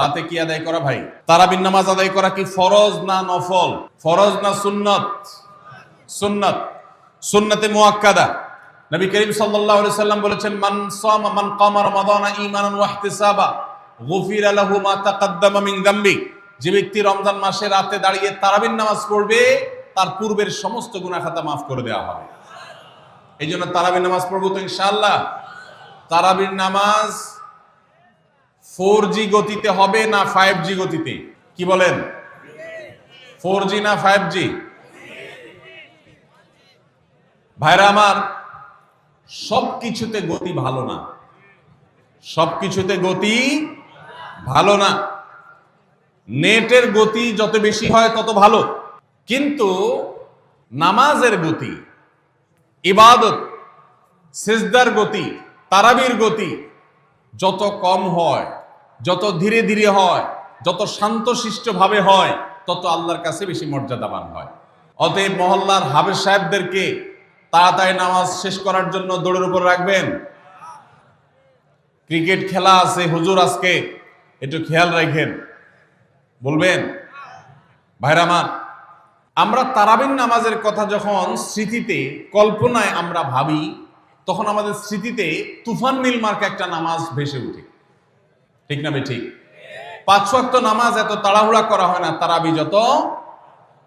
রাতে কি আদায় করা ভাই? তারাবির নামাজ আদায় করা কি ফরজ না নফল? ফরজ না সুন্নত? সুন্নত। সুন্নতে মুআক্কাদা নবী করিম সাল্লাল্লাহু আলাইহি সাল্লাম বলেছেন, মান সামা, মান কামা রমাদানা ঈমানান ওয়া ইহতিসাবা, গুফিরা লাহু মা তাকাদ্দামা মিন যামবি যে ব্যক্তি রমজান মাসে রাতে দাঁড়িয়ে তারাবির নামাজ পড়বে, তার পূর্বের সমস্ত গুনাহ খাতা মাফ করে দেওয়া হবে। এই জন্য তারাবির নামাজ পড়ব তো ইনশাআল্লাহ। তারাবির নামাজ ফোর জি গতিতে হবে না ফাইভ জি গতিতে? কি বলেন? ফোর জি না ফাইভ জি? ভাইরা আমার সব কিছুতে গতি ভালো না। সব কিছুতে গতি ভালো না। নেটের গতি যত বেশি হয় তত ভালো। কিন্তু নামাজের গতি, ইবাদত, সিজদার গতি, তারাবির গতি যত কম হয় যত ধীরে ধীরে হয়, যত শান্তশিষ্ট ভাবে হয়, তত আল্লাহর কাছে বেশি মর্যাদাবান হয়। অতএব মহল্লার হাবের সাহেবদেরকে তাড়াতাড়ি নামাজ শেষ করার জন্য দৌড়ের উপর রাখবেন। ক্রিকেট খেলা আছে, হুজুর আজকে, একটু খেয়াল রাখেন। বলবেন, ভাইরা আমার, আমরা তারাবিন নামাজের কথা যখন স্মৃতিতে, কল্পনায় আমরা ভাবি, তখন আমাদের স্মৃতিতে তুফান মিল মার্কা একটা নামাজ ভেসে উঠে। ঠিক না ঠিক পাঁচ ওয়াক্ত নামাজ এত তাড়াহুড়া করা হয় না, তারাবি যত।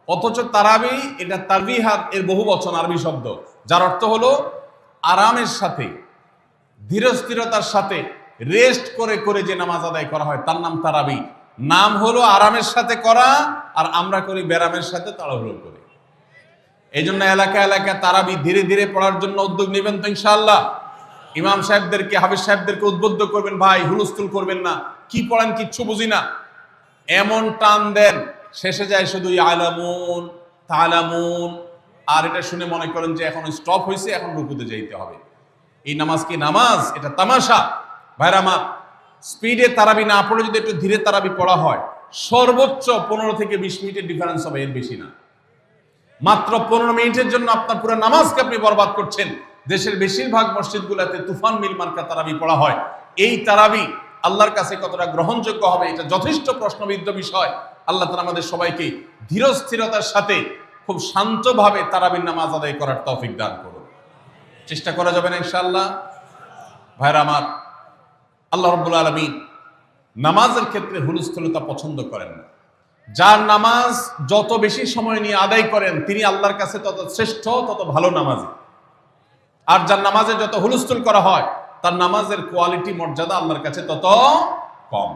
অথচ তারাবি এটা তারবিহাত এর বহু বচন আরবি শব্দ, যার অর্থ হলো আরামের সাথে, ধীরস্থিরতার সাথে রেস্ট করে করে যে নামাজ আদায় করা হয়, তার নাম তারাবি। নাম হলো আরামের সাথে করা আর আমরা করি ব্যারামের সাথে তাড়াহুড়ো করি। এই জন্য এলাকা এলাকা তারাবি ধীরে ধীরে পড়ার জন্য উদ্যোগ নেবেন তো ইনশাআল্লাহ। ইমাম সাহেবদেরকে হাবিজ সাহেবদেরকে উদ্বুদ্ধ করবেন, ভাই, হুলস্থুল করবেন না। কি পড়েন, কিচ্ছু বুঝি না। এমন টান দেন, শেষে যায় শুধু আলামুন তালামুন। আর এটা শুনে মনে করেন যে এখন স্টপ হয়েছে এখন রুকুতে যাইতে হবে। এই নামাজ কি নামাজ? এটা তামাশা। ভাইরা আমার স্পিডে তারাবি না পড়ে যদি একটু ধীরে তারাবি পড়া হয়, সর্বোচ্চ পনেরো থেকে বিশ মিনিটের ডিফারেন্স হবে, এর বেশি না। মাত্র পনেরো মিনিটের জন্য আপনার পুরো নামাজকে আপনি বরবাদ করছেন। দেশের বেশিরভাগ মসজিদগুলোতে তুফান মিল মার্কা তারাবি পড়া হয়। এই তারাবি আল্লাহর কাছে কতটা গ্রহণযোগ্য হবে এটা যথেষ্ট প্রশ্নবিদ্ধ বিষয়। আল্লাহ তালা আমাদের সবাইকে ধীরস্থিরতার সাথে খুব শান্তভাবে তারাবির নামাজ আদায় করার তৌফিক দান করুন। চেষ্টা করা যাবে না ইনশাআল্লাহ। ভাইরা আমার, আল্লাহ রব্বুল আলমিন নামাজের ক্ষেত্রে হুলস্থলতা পছন্দ করেন না। যার নামাজ যত বেশি সময় নিয়ে আদায় করেন, তিনি আল্লাহর কাছে তত শ্রেষ্ঠ, তত ভালো নামাজি। আর যার নামাজে যত হুলস্থুল করা হয়, তার নামাজের কোয়ালিটি মর্যাদা আল্লাহর কাছে তত কম।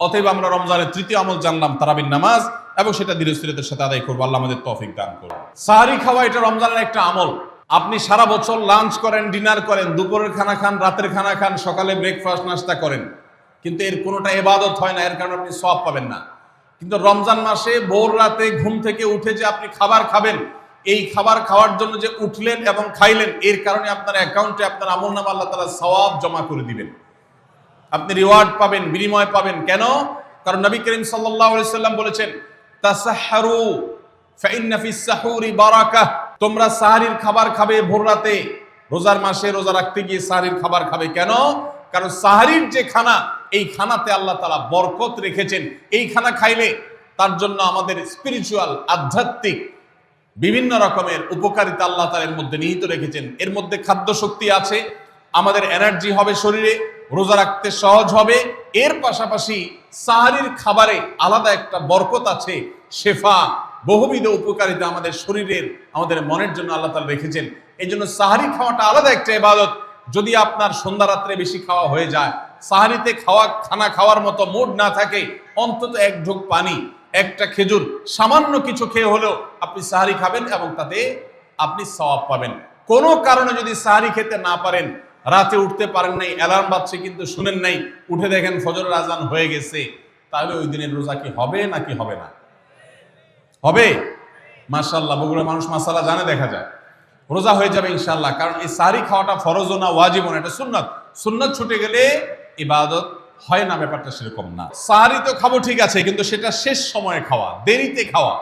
অতএব আমরা রমজানের তৃতীয় আমল জানলাম, তারাবির নামাজ, এবং সেটা ধীরস্থিরতার সাথে আদায় করব। আল্লাহ আমাদের তৌফিক দান করুন। সাহারি খাওয়া এটা রমজানের একটা আমল। আপনি সারা বছর লাঞ্চ করেন ডিনার করেন, দুপুরের খানা খান, রাতের খানা খান, সকালে ব্রেকফাস্ট নাস্তা করেন। কিন্তু এর কোনোটা এবাদত হয় না, এর কারণে আপনি সব পাবেন না। কিন্তু রমজান মাসে ভোর রাতে ঘুম থেকে উঠে যে আপনি খাবার খাবেন এই খাবার খাওয়ার জন্য যে উঠলেন এবং খাইলেন, এর কারণে আপনার অ্যাকাউন্টে আপনার আমল নাম আল্লাহ তালা সওয়াব জমা করে দিবেন। আপনি রিওয়ার্ড পাবেন, বিনিময় পাবেন। কেন? কারণ নবী করিম আলাইহি সাল্লাম বলেছেন ফিস সাহুরি বারাকাহ তোমরা সাহারির খাবার খাবে ভোর রাতে, রোজার মাসে রোজা রাখতে গিয়ে সাহারির খাবার খাবে। কেন? কারণ সাহারির যে খানা, এই খানাতে আল্লাহ তালা বরকত রেখেছেন। এই খানা খাইলে তার জন্য আমাদের স্পিরিচুয়াল আধ্যাত্মিক বিভিন্ন রকমের উপকারিতা আল্লাহ তালা এর মধ্যে নিহিত রেখেছেন। এর মধ্যে খাদ্য শক্তি আছে, আমাদের এনার্জি হবে শরীরে, রোজা রাখতে সহজ হবে। এর পাশাপাশি সাহারির খাবারে আলাদা একটা বরকত আছে, শেফা, বহুবিধ উপকারিতা আমাদের শরীরের, আমাদের মনের জন্য আল্লাহ তালা রেখেছেন। এই জন্য সাহারি খাওয়াটা আলাদা একটা ইবাদত। যদি আপনার সন্ধ্যা রাত্রে বেশি খাওয়া হয়ে যায়, সাহারিতে খাওয়া, খানা খাওয়ার মতো মুড না থাকে, অন্তত এক ঢোক পানি একটা খেজুর, সামান্য কিছু খেয়ে হলেও আপনি সাহারি খাবেন এবং তাতে আপনি সওয়াব পাবেন। কোনো কারণে যদি সাহারি খেতে না পারেন, রাতে উঠতে পারেন নাই, অ্যালার্ম বাজছে কিন্তু শুনেন নাই, উঠে দেখেন ফজরের আজান হয়ে গেছে, তাহলে ওই দিনের রোজা কি হবে নাকি হবে না? হবে? মার্শাল্লাহ বগুড়া মানুষ মাসালা জানে, দেখা যায় রোজা হয়ে যাবে ইনশাল্লাহ কারণ এই সাহারি খাওয়াটা ফরজ না ওয়াজিব না, এটা সুন্নত। সুন্নত ছুটে গেলে ইবাদত হয় না, ব্যাপারটা সেরকম না। সাহারি তো খাব ঠিক আছে, কিন্তু সেটা শেষ সময়ে খাওয়া, দেরিতে খাওয়া।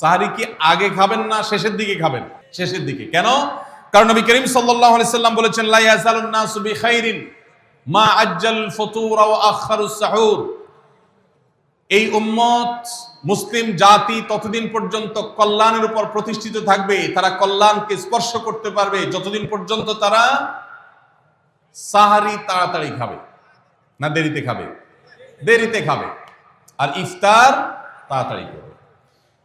সাহারি কি আগে খাবেন না শেষের দিকে খাবেন? শেষের দিকে। কেন? কারণ নবী করিম সাল্লাম বলেছেন বিখাইরিন মা আজ্জাল ফুতুর সাহুর। এই উম্মত মুসলিম জাতি ততদিন পর্যন্ত কল্যাণের উপর প্রতিষ্ঠিত থাকবে। তারা কল্যাণকে স্পর্শ করতে পারবে। যতদিন পর্যন্ত তারা সাহারি তাড়াতাড়ি খাবে। না দেরিতে খাবে? দেরিতে খাবে। আর ইফতার তাড়াতাড়ি করবে।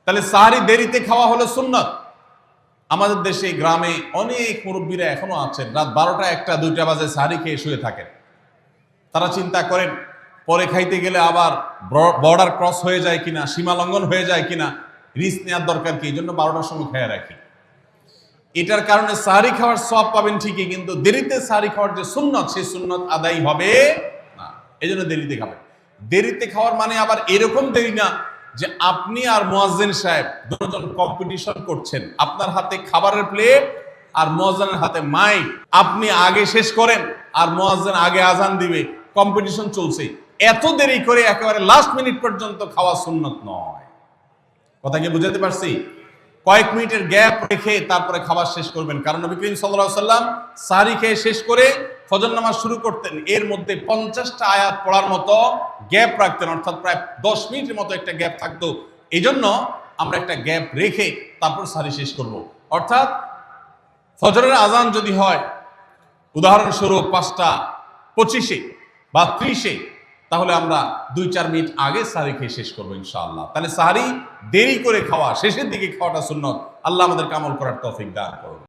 তাহলে সাহারি দেরিতে খাওয়া হলো সুন্নত। আমাদের দেশে, গ্রামে অনেক মুরব্বীরা এখনও আছেন। রাত বারোটা, একটা, দুইটা বাজে সাহারি খেয়ে শুয়ে থাকেন। তারা চিন্তা করেন, পরে খাইতে গেলে আবার বর্ডার ক্রস হয়ে যায় কিনা, সীমা লঙ্ঘন হয়ে যায় কিনা রিস্ক নেওয়ার দরকার কি? এই জন্য বারোটার সময় খেয়ে রাখি। এটার কারণে সাহারি খাওয়ার সব পাবেন ঠিকই, কিন্তু দেরিতে সাহারি খাওয়ার যে সুন্নত, সেই সুন্নত আদায় হবে এই জন্য দেরিতে খাবেন। দেরিতে খাওয়ার মানে আবার এরকম দেরি না যে আপনি আর মোয়াজ্জেন সাহেব দুজন কম্পিটিশন করছেন। আপনার হাতে খাবারের প্লেট আর মোয়াজ্জেনের হাতে মাইক আপনি আগে শেষ করেন আর মোয়াজ্জেন আগে আজান দিবে। কম্পিটিশন চলছে। এত দেরি করে একেবারে লাস্ট মিনিট পর্যন্ত খাওয়া সুন্নত নয়। কথা কি বুঝাতে পারছি? কয়েক মিনিটের গ্যাপ রেখে তারপরে খাবার শেষ করবেন। কারণ নবী করিম সাল্লাল্লাহু সাল্লাম সারি খেয়ে শেষ করে ফজর নামাজ শুরু করতেন, এর মধ্যে পঞ্চাশটা আয়াত পড়ার মতো গ্যাপ রাখতেন, অর্থাৎ প্রায় দশ মিনিটের মতো একটা গ্যাপ থাকতো। এই জন্য আমরা একটা গ্যাপ রেখে তারপর সারি শেষ করব। অর্থাৎ ফজরের আজান যদি হয়, উদাহরণস্বরূপ পাঁচটা পঁচিশে বা ত্রিশে, তাহলে আমরা দুই চার মিনিট আগে সাহারি খেয়ে শেষ করব ইনশাআল্লাহ। তাহলে সাহারি দেরি করে খাওয়া, শেষের দিকে খাওয়াটা সুন্নত। আল্লাহ আমাদের কামল করার তৌফিক দান করুন।